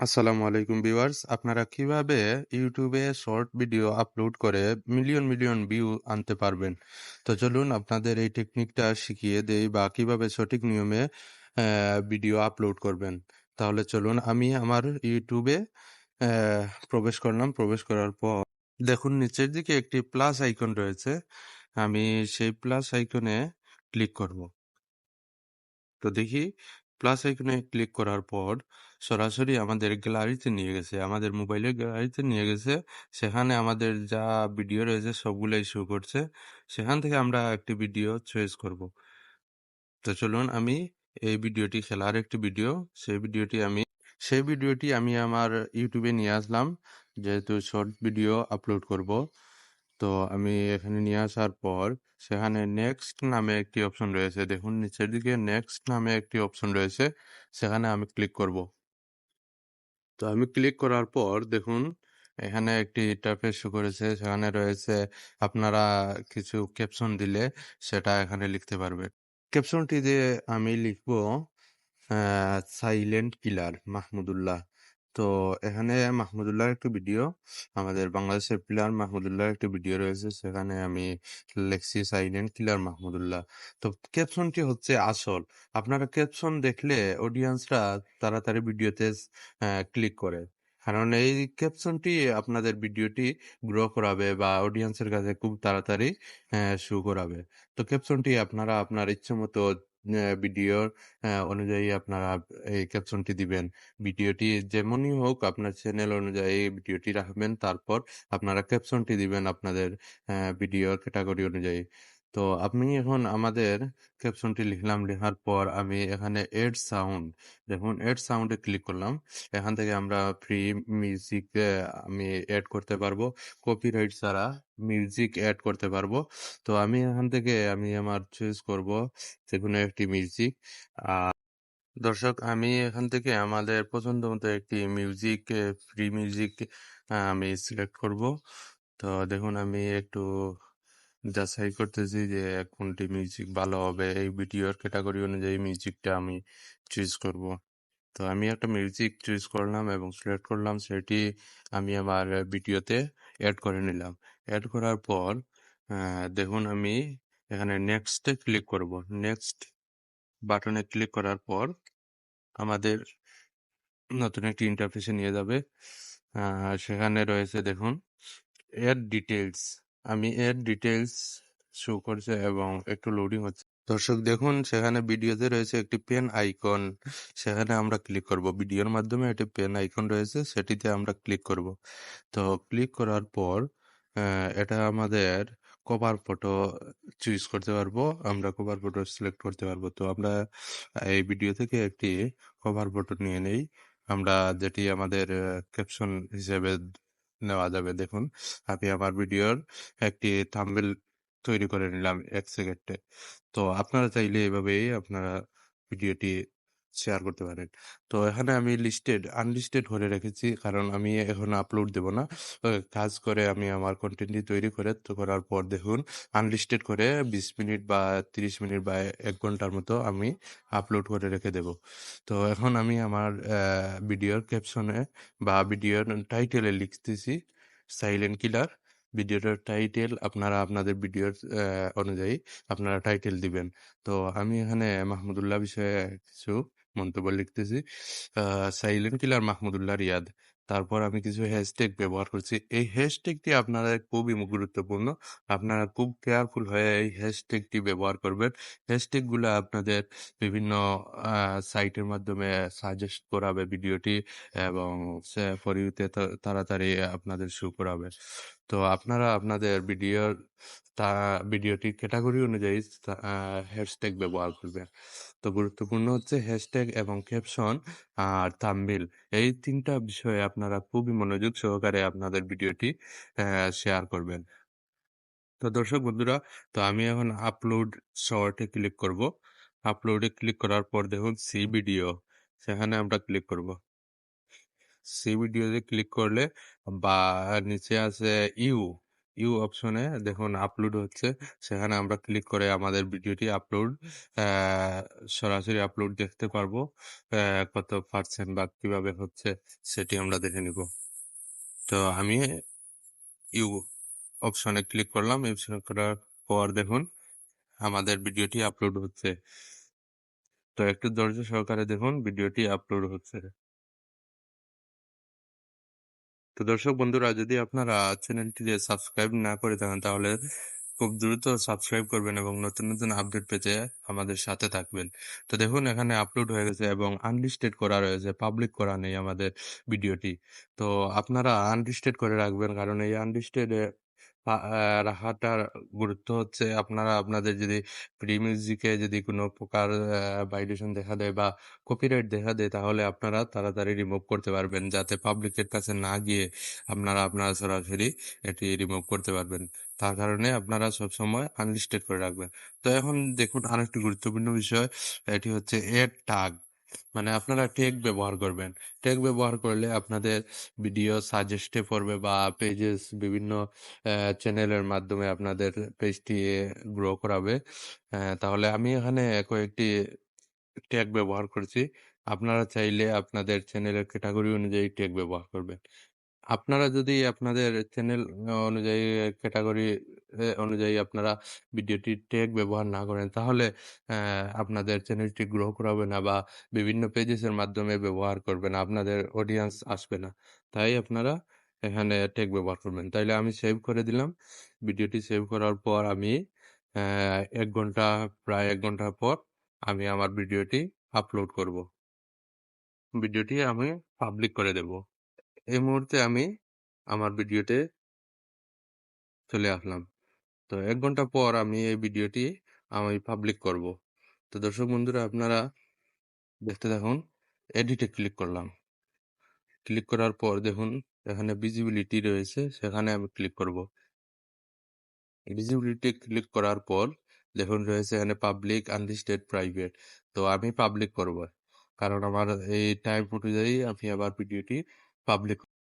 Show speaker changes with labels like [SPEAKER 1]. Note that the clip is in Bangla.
[SPEAKER 1] আসসালামু আলাইকুম ভিউয়ার্স। আপনারা কীভাবে ইউটিউবে শর্ট ভিডিও আপলোড করে মিলিয়ন মিলিয়ন ভিউ আনতে পারবেন? তো চলুন আপনাদের এই টেকনিকটা শিখিয়ে দেই বা কীভাবে সঠিক নিয়মে ভিডিও আপলোড করবেন। তাহলে চলুন আমি আমার ইউটিউবে প্রবেশ করলাম। প্রবেশ করার পর দেখুন নিচের দিকে একটি প্লাস আইকন রয়েছে। আমি সেই প্লাস আইকনে ক্লিক করব। তো দেখি প্লাস আইকনে ক্লিক করার পর সরাসরি আমাদের গ্যালারিতে নিয়ে গেছে। আমাদের মোবাইলের গ্যালারিতে নিয়ে গেছে। সেখানে আমাদের যা ভিডিও রয়েছে সবগুলোই শো করছে। সেখান থেকে আমরা একটি ভিডিও চয়েস করব। তো চলুন আমি এই ভিডিওটি খেলার একটি ভিডিও সেই ভিডিওটি আমি, সেই ভিডিওটি আমি আমার ইউটিউবে নিয়ে আসলাম। যেহেতু শর্ট ভিডিও আপলোড করব। তো আমি এখানে নিয়ে আসার পর সেখানে নেক্সট নামে একটি অপশন রয়েছে। দেখুন, নিচের দিকে নেক্সট নামে একটি অপশন রয়েছে। সেখানে আমি ক্লিক করব। তো আমি ক্লিক করার পর দেখুন, এখানে একটি ইন্টারফেস শো করেছে। সেখানে রয়েছে আপনারা কিছু ক্যাপশন দিলে সেটা এখানে লিখতে পারবেন ক্যাপশনটি দিয়ে আমি লিখব সাইলেন্ট কিলার মাহমুদুল্লাহ। তো এখানে মাহমুদুল্লাহর একটি ভিডিও, আমাদের বাংলাদেশের প্লেয়ার মাহমুদুল্লাহর একটি ভিডিও রয়েছে। সেখানে আমি লিখছি সাইলেন্ট কিলার মাহমুদুল্লাহ। তো ক্যাপশনটি হচ্ছে আসল। আপনারা ক্যাপশন দেখলে অডিয়েন্সরা তাড়াতাড়ি ভিডিওতে ক্লিক করে। কারণ এই ক্যাপশনটি আপনাদের ভিডিওটি গ্রো করাবে বা অডিয়েন্সের কাছে খুব তাড়াতাড়ি শো করাবে। তো ক্যাপশনটি আপনারা আপনার ইচ্ছে মতো ভিডিওর অনুযায়ী আপনারা এই ক্যাপশনটি দিবেন। ভিডিওটি যেমনই হোক আপনার চ্যানেল অনুযায়ী ভিডিওটি রাখবেন। তারপর আপনারা ক্যাপশনটি দিবেন আপনাদের ভিডিওর ক্যাটাগরি অনুযায়ী। তো আমি এখন আমাদের ক্যাপশনটি লিখলাম, লেখার পর আমি এখানে এড সাউন্ড দেখুন এড সাউন্ডে ক্লিক করলাম, এখান থেকে আমরা ফ্রি মিউজিক আমি অ্যাড করতে পারব কপিরাইট ছাড়া মিউজিক অ্যাড করতে পারব। তো আমি এখান থেকে আমি আমার চয়েস করব যে কোনো একটি মিউজিক দর্শক আমি এখান থেকে আমাদের পছন্দ মতো একটি মিউজিক ফ্রি মিউজিক আমি সিলেক্ট করব। তো দেখুন আমি একটু যাচাই করতেছি যে কোনটি মিউজিক ভালো হবে। এই ভিডিওর ক্যাটাগরি অনুযায়ী মিউজিকটা আমি চুজ করব। তো আমি একটা মিউজিক চুজ করলাম এবং সিলেক্ট করলাম, সেটি আমি আমার ভিডিওতে অ্যাড করে নিলাম। অ্যাড করার পর দেখুন আমি এখানে নেক্সটে ক্লিক করব। নেক্সট বাটনে ক্লিক করার পর আমাদের নতুন একটি ইন্টারফেসে নিয়ে যাবে। সেখানে রয়েছে দেখুন এর ডিটেলস আমি এর ডিটেলস শো করছে এবং একটু লোডিং হচ্ছে। দর্শক, দেখুন, সেখানে ভিডিওতে রয়েছে একটি পেন আইকন সেখানে আমরা ক্লিক করব। ভিডিওর মাধ্যমে একটি পেন আইকন রয়েছে, সেটিতে আমরা ক্লিক করব। তো ক্লিক করার পর এটা আমাদের কভার ফটো চুজ করতে পারব। আমরা কভার ফটো সিলেক্ট করতে পারব। তো আমরা এই ভিডিও থেকে একটি কভার ফটো নিয়ে নেই। আমরা যেটি আমাদের ক্যাপশন হিসেবে নেওয়া যাবে। দেখুন, আমি আমার ভিডিওর একটি থাম্বেল তৈরি করে নিলাম এক সেকেন্ডে। তো আপনারা চাইলে এভাবেই আপনারা ভিডিওটি শেয়ার করতে পারেন। তো এখানে আমি লিস্টেড আনলিস্টেড করে রেখেছি। কারণ আমি এখন আপলোড দেব না। কাজ করে আমি আমার কন্টেন্টটি তৈরি করে তো করার পর দেখুন আনলিস্টেড করে বিশ মিনিট বা তিরিশ মিনিট বা এক ঘণ্টার মতো আমি আপলোড করে রেখে দেব। তো এখন আমি আমার ভিডিওর ক্যাপশনে বা ভিডিওর টাইটেলে লিখতেছি সাইলেন্ট কিলার ভিডিওটার টাইটেল আপনারা আপনাদের ভিডিওর অনুযায়ী আপনারা টাইটেল দিবেন। তো আমি এখানে মাহমুদুল্লাহ বিষয়ে কিছু মন্তব্য লিখতেছি। Silent killer Mahmudullah Riyad. তারপর আমি কিছু হ্যাশট্যাগ ব্যবহার করছি। এই হ্যাশট্যাগটি আপনারা খুবই গুরুত্বপূর্ণ। আপনারা খুব কেয়ারফুল হয়ে এই হ্যাশট্যাগটি ব্যবহার করবেন। হ্যাশট্যাগুলো আপনাদের বিভিন্ন সাইটের মাধ্যমে সাজেস্ট করাবে ভিডিওটি এবং ফরিউতে তাড়াতাড়ি আপনাদের শো করাবে। তো আপনারা আপনাদের ভিডিওর তা ভিডিওটির ক্যাটাগরি অনুযায়ী হ্যাশট্যাগ ব্যবহার করবেন। গুরুত্বপূর্ণ হচ্ছে হ্যাশট্যাগ এবং ক্যাপশন আর থাম্বনেল এই তিনটা বিষয়ে আপনারা খুবই মনোযোগ সহকারে আপনাদের ভিডিওটি শেয়ার করবেন। তো দর্শক বন্ধুরা, তো আমি এখন আপলোড শর্টে ক্লিক করব। আপলোডে ক্লিক করার পর দেখুন সি ভিডিও সেখানে আমরা ক্লিক করব। সি ভিডিওতে ক্লিক করলে বা নিচে আছে ইউ ইউ অপশনে দেখুন আপলোড হচ্ছে। সেখানে আমরা ক্লিক করে আমাদের ভিডিওটি আপলোড সরাসরি আপলোড দেখতে পারব কত পার্সেন্ট বা কীভাবে হচ্ছে সেটি আমরা দেখে নিব। তো আমি ইউ অপশনে ক্লিক করলাম অপশন করার পর দেখুন আমাদের ভিডিওটি আপলোড হচ্ছে। তো একটু ধৈর্য সহকারে দেখুন, ভিডিওটি আপলোড হচ্ছে। তো দর্শক বন্ধুরা, যদি আপনারা চ্যানেলটি সাবস্ক্রাইব না করে থাকেন, তাহলে খুব দ্রুত সাবস্ক্রাইব করবেন এবং নতুন নতুন আপডেট পেতে আমাদের সাথে থাকবেন। তো দেখুন, এখানে আপলোড হয়ে গেছে এবং আনলিস্টেড করা রয়েছে পাবলিক করা নেই আমাদের ভিডিওটি। তো আপনারা আনলিস্টেড করে রাখবেন, কারণ এই আনলিস্টেড রাখাটার গুরুত্ব হচ্ছে আপনারা, আপনাদের যদি ফ্রি মিউজিকে যদি কোনো প্রকার ভাইলেশন দেখা দেয় বা কপিরাইট দেখা দেয়, তাহলে আপনারা তাড়াতাড়ি রিমুভ করতে পারবেন। যাতে পাবলিকের কাছে না গিয়ে আপনারা আপনারা সরাসরি এটি রিমুভ করতে পারবেন। তার কারণে আপনারা সবসময় আনলিস্টেড করে রাখবেন। তো এখন দেখুন আরেকটি গুরুত্বপূর্ণ বিষয়, এটি হচ্ছে এর টাগ মানে আপনারা টেক ব্যবহার করবেন। টেক ব্যবহার করলে আপনাদের ভিডিও সাজেস্টে পড়বে বা পেজেস বিভিন্ন চ্যানেলের মাধ্যমে আপনাদের পেজটি গ্রো করাবে। তাহলে আমি এখানে কয়েকটি ট্যাগ ব্যবহার করছি। আপনারা চাইলে আপনাদের চ্যানেলের ক্যাটাগরি অনুযায়ী ট্যাগ ব্যবহার করবেন। আপনারা যদি আপনাদের চ্যানেল অনুযায়ী ক্যাটাগরি অনুযায়ী আপনারা ভিডিওটি ট্যাগ ব্যবহার না করেন, তাহলে আপনাদের চ্যানেলটি গ্রো করাবে না বা বিভিন্ন পেজেসের মাধ্যমে ব্যবহার করবে না, আপনাদের অডিয়েন্স আসবে না। তাই আপনারা এখানে ট্যাগ ব্যবহার করবেন। তাইলে আমি সেভ করে দিলাম। ভিডিওটি সেভ করার পর আমি এক ঘণ্টা, প্রায় এক ঘণ্টা পর আমি আমার ভিডিওটি আপলোড করব। ভিডিওটি আমি পাবলিক করে দেব। এই মুহূর্তে আমি আমার ভিডিওতে চলে আসলাম। তো এক ঘণ্টা পর আমি এই ভিডিওটি আমি পাবলিক করব। তো দর্শক বন্ধুরা, আপনারা দেখতে দেখুন এডিটে ক্লিক করলাম। ক্লিক করার পর দেখুন, এখানে ভিজিবিলিটি রয়েছে, সেখানে আমি ক্লিক করব। ভিজিবিলিটি ক্লিক করার পর দেখুন, রয়েছে এখানে পাবলিক আনলিস্টেড প্রাইভেট তো আমি পাবলিক করব, কারণ আমার এই টাইম অনুযায়ী আমি আবার ভিডিওটি পাবলিক